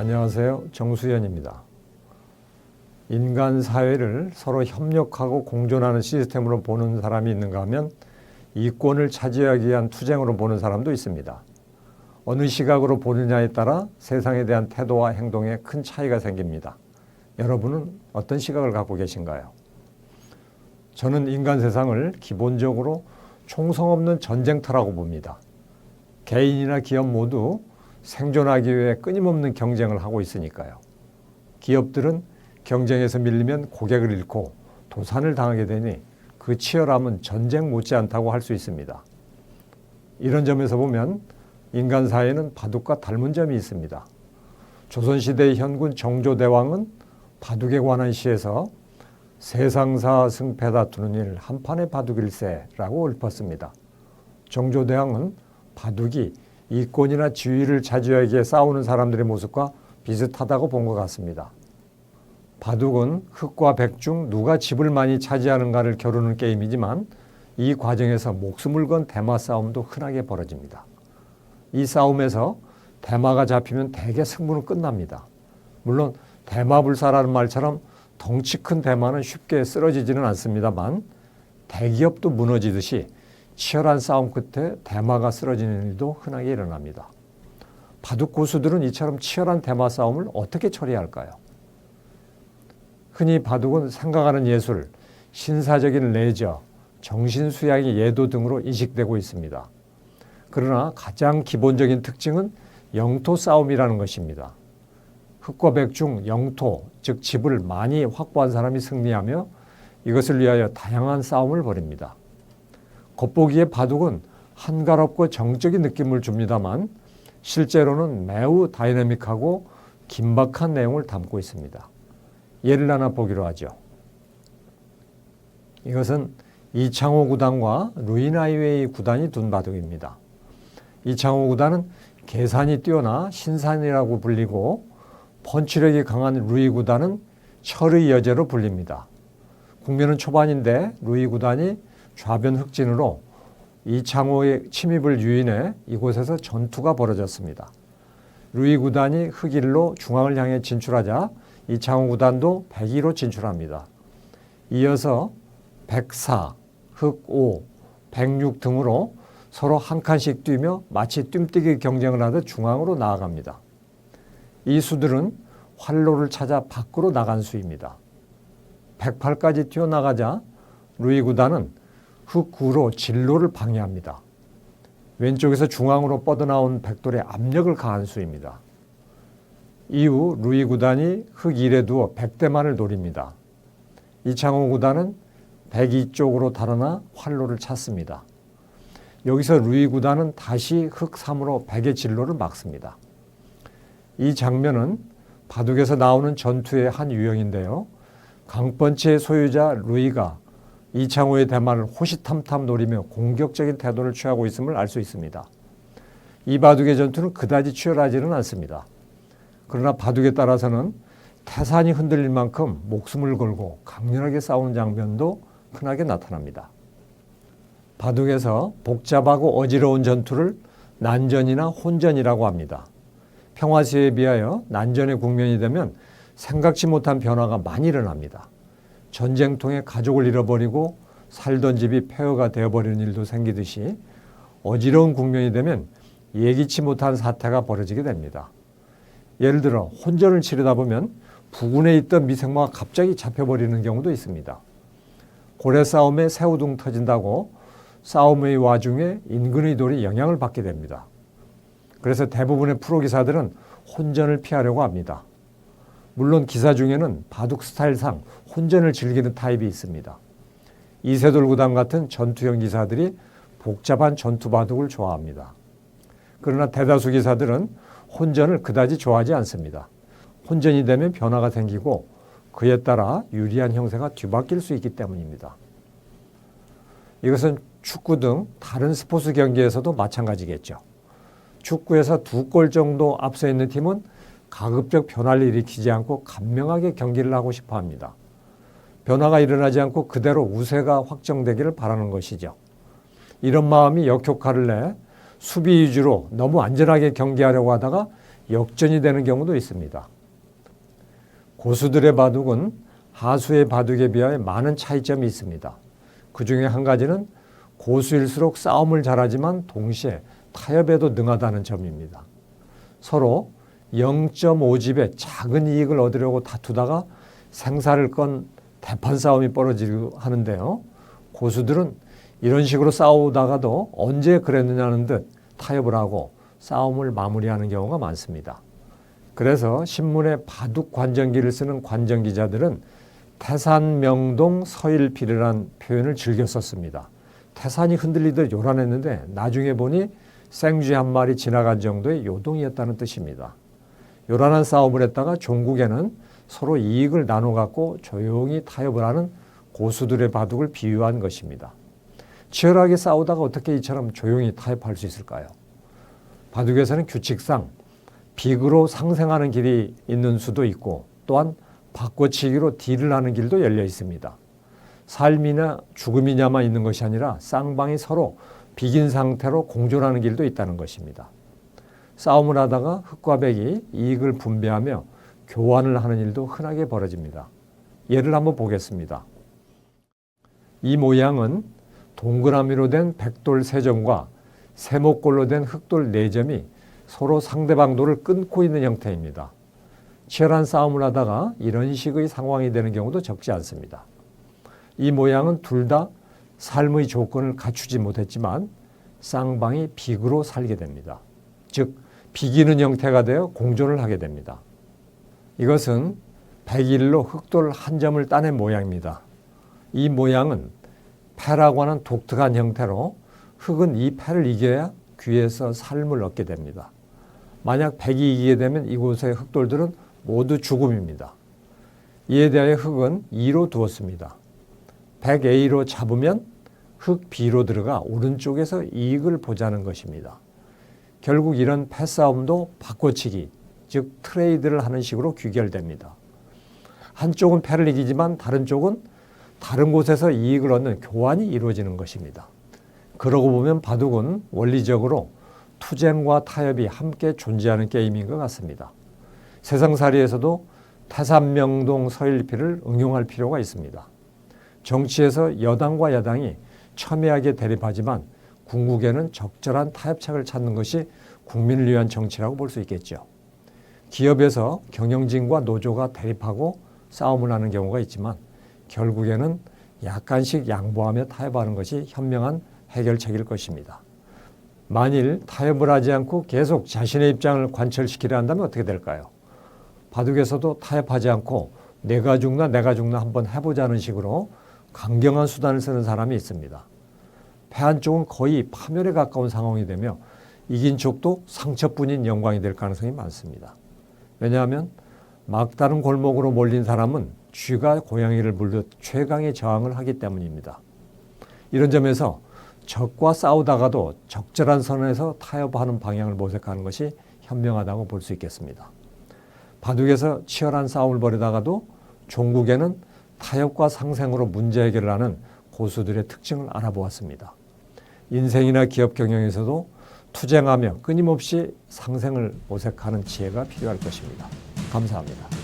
안녕하세요. 정수현입니다. 인간 사회를 서로 협력하고 공존하는 시스템으로 보는 사람이 있는가 하면 이권을 차지하기 위한 투쟁으로 보는 사람도 있습니다. 어느 시각으로 보느냐에 따라 세상에 대한 태도와 행동에 큰 차이가 생깁니다. 여러분은 어떤 시각을 갖고 계신가요? 저는 인간 세상을 기본적으로 총성 없는 전쟁터라고 봅니다. 개인이나 기업 모두 생존하기 위해 끊임없는 경쟁을 하고 있으니까요. 기업들은 경쟁에서 밀리면 고객을 잃고 도산을 당하게 되니 그 치열함은 전쟁 못지않다고 할 수 있습니다. 이런 점에서 보면 인간 사회는 바둑과 닮은 점이 있습니다. 조선시대의 현군 정조대왕은 바둑에 관한 시에서 세상사 승패 다투는 일 한판의 바둑일세라고 읊었습니다. 정조대왕은 바둑이 이권이나 지위를 차지하기 위해 싸우는 사람들의 모습과 비슷하다고 본 것 같습니다. 바둑은 흑과 백 중 누가 집을 많이 차지하는가를 겨루는 게임이지만 이 과정에서 목숨을 건 대마 싸움도 흔하게 벌어집니다. 이 싸움에서 대마가 잡히면 대개 승부는 끝납니다. 물론 대마불사라는 말처럼 덩치 큰 대마는 쉽게 쓰러지지는 않습니다만 대기업도 무너지듯이 치열한 싸움 끝에 대마가 쓰러지는 일도 흔하게 일어납니다. 바둑 고수들은 이처럼 치열한 대마 싸움을 어떻게 처리할까요? 흔히 바둑은 생각하는 예술, 신사적인 레저, 정신 수양의 예도 등으로 인식되고 있습니다. 그러나 가장 기본적인 특징은 영토 싸움이라는 것입니다. 흑과 백 중 영토, 즉 집을 많이 확보한 사람이 승리하며 이것을 위하여 다양한 싸움을 벌입니다. 겉보기에 바둑은 한가롭고 정적인 느낌을 줍니다만 실제로는 매우 다이내믹하고 긴박한 내용을 담고 있습니다. 예를 하나 보기로 하죠. 이것은 이창호 구단과 루이나이웨이 구단이 둔 바둑입니다. 이창호 구단은 계산이 뛰어나 신산이라고 불리고 펀치력이 강한 루이 구단은 철의 여제로 불립니다. 국면은 초반인데 루이 구단이 좌변 흑진으로 이창호의 침입을 유인해 이곳에서 전투가 벌어졌습니다. 루이 구단이 흑일로 중앙을 향해 진출하자 이창호 구단도 백위로 진출합니다. 이어서 백사, 흑오, 백육 등으로 서로 한 칸씩 뛰며 마치 뜀뛰기 경쟁을 하듯 중앙으로 나아갑니다. 이 수들은 활로를 찾아 밖으로 나간 수입니다. 108까지 뛰어나가자 루이 구단은 흑구로 진로를 방해합니다. 왼쪽에서 중앙으로 뻗어나온 백돌의 압력을 가한 수입니다. 이후 루이 구단이 흑일에 두어 백대만을 노립니다. 이창호 구단은 백이 쪽으로 달아나 활로를 찾습니다. 여기서 루이 구단은 다시 흑 3으로 백의 진로를 막습니다. 이 장면은 바둑에서 나오는 전투의 한 유형인데요. 강번체의 소유자 루이가 이창호의 대만을 호시탐탐 노리며 공격적인 태도를 취하고 있음을 알 수 있습니다. 이 바둑의 전투는 그다지 치열하지는 않습니다. 그러나 바둑에 따라서는 태산이 흔들릴 만큼 목숨을 걸고 강렬하게 싸우는 장면도 흔하게 나타납니다. 바둑에서 복잡하고 어지러운 전투를 난전이나 혼전이라고 합니다. 평화시에 비하여 난전의 국면이 되면 생각지 못한 변화가 많이 일어납니다. 전쟁통에 가족을 잃어버리고 살던 집이 폐허가 되어버리는 일도 생기듯이 어지러운 국면이 되면 예기치 못한 사태가 벌어지게 됩니다. 예를 들어 혼전을 치르다 보면 부근에 있던 미생마가 갑자기 잡혀버리는 경우도 있습니다. 고래 싸움에 새우등 터진다고 싸움의 와중에 인근의 돌이 영향을 받게 됩니다. 그래서 대부분의 프로 기사들은 혼전을 피하려고 합니다. 물론 기사 중에는 바둑 스타일상 혼전을 즐기는 타입이 있습니다. 이세돌 구단 같은 전투형 기사들이 복잡한 전투 바둑을 좋아합니다. 그러나 대다수 기사들은 혼전을 그다지 좋아하지 않습니다. 혼전이 되면 변화가 생기고 그에 따라 유리한 형세가 뒤바뀔 수 있기 때문입니다. 이것은 축구 등 다른 스포츠 경기에서도 마찬가지겠죠. 축구에서 두 골 정도 앞서 있는 팀은 가급적 변화를 일으키지 않고 간명하게 경기를 하고 싶어 합니다. 변화가 일어나지 않고 그대로 우세가 확정되기를 바라는 것이죠. 이런 마음이 역효과를 내 수비 위주로 너무 안전하게 경기하려고 하다가 역전이 되는 경우도 있습니다. 고수들의 바둑은 하수의 바둑에 비하여 많은 차이점이 있습니다. 그 중에 한 가지는 고수일수록 싸움을 잘하지만 동시에 타협에도 능하다는 점입니다. 서로 0.5집의 작은 이익을 얻으려고 다투다가 생사를 건 대판 싸움이 벌어지기도 하는데요. 고수들은 이런 식으로 싸우다가도 언제 그랬느냐는 듯 타협을 하고 싸움을 마무리하는 경우가 많습니다. 그래서 신문에 바둑 관전기를 쓰는 관전 기자들은 태산명동 서일필이라는 표현을 즐겨 썼습니다. 태산이 흔들리듯 요란했는데 나중에 보니 생쥐 한 마리 지나간 정도의 요동이었다는 뜻입니다. 요란한 싸움을 했다가 종국에는 서로 이익을 나눠 갖고 조용히 타협을 하는 고수들의 바둑을 비유한 것입니다. 치열하게 싸우다가 어떻게 이처럼 조용히 타협할 수 있을까요? 바둑에서는 규칙상 빅으로 상생하는 길이 있는 수도 있고 또한 바꿔치기로 딜을 하는 길도 열려 있습니다. 삶이나 죽음이냐만 있는 것이 아니라 쌍방이 서로 비긴 상태로 공존하는 길도 있다는 것입니다. 싸움을 하다가 흑과 백이 이익을 분배하며 교환을 하는 일도 흔하게 벌어집니다. 예를 한번 보겠습니다. 이 모양은 동그라미로 된 백돌 세 점과 세모꼴로 된 흑돌 네 점이 서로 상대방 돌을 끊고 있는 형태입니다. 치열한 싸움을 하다가 이런 식의 상황이 되는 경우도 적지 않습니다. 이 모양은 둘 다 삶의 조건을 갖추지 못했지만 쌍방이 빅으로 살게 됩니다. 즉 비기는 형태가 되어 공존을 하게 됩니다. 이것은 백일로 흑돌 한 점을 따낸 모양입니다. 이 모양은 패라고 하는 독특한 형태로 흑은 이 패를 이겨야 귀에서 삶을 얻게 됩니다. 만약 백이 이기게 되면 이곳의 흑돌들은 모두 죽음입니다. 이에 대하여 흑은 2로 두었습니다. 백 A로 잡으면 흑 B로 들어가 오른쪽에서 이익을 보자는 것입니다. 결국 이런 패싸움도 바꿔치기, 즉 트레이드를 하는 식으로 귀결됩니다. 한쪽은 패를 이기지만 다른 쪽은 다른 곳에서 이익을 얻는 교환이 이루어지는 것입니다. 그러고 보면 바둑은 원리적으로 투쟁과 타협이 함께 존재하는 게임인 것 같습니다. 세상살이에서도 태산명동 서일피를 응용할 필요가 있습니다. 정치에서 여당과 야당이 첨예하게 대립하지만 궁극에는 적절한 타협책을 찾는 것이 국민을 위한 정치라고 볼 수 있겠죠. 기업에서 경영진과 노조가 대립하고 싸움을 하는 경우가 있지만 결국에는 약간씩 양보하며 타협하는 것이 현명한 해결책일 것입니다. 만일 타협을 하지 않고 계속 자신의 입장을 관철시키려 한다면 어떻게 될까요? 바둑에서도 타협하지 않고 내가 죽나 내가 죽나 한번 해보자는 식으로 강경한 수단을 쓰는 사람이 있습니다. 패한 쪽은 거의 파멸에 가까운 상황이 되며 이긴 쪽도 상처뿐인 영광이 될 가능성이 많습니다. 왜냐하면 막다른 골목으로 몰린 사람은 쥐가 고양이를 물듯 최강의 저항을 하기 때문입니다. 이런 점에서 적과 싸우다가도 적절한 선에서 타협하는 방향을 모색하는 것이 현명하다고 볼 수 있겠습니다. 바둑에서 치열한 싸움을 벌이다가도 종국에는 타협과 상생으로 문제 해결을 하는 고수들의 특징을 알아보았습니다. 인생이나 기업 경영에서도 투쟁하며 끊임없이 상생을 모색하는 지혜가 필요할 것입니다. 감사합니다.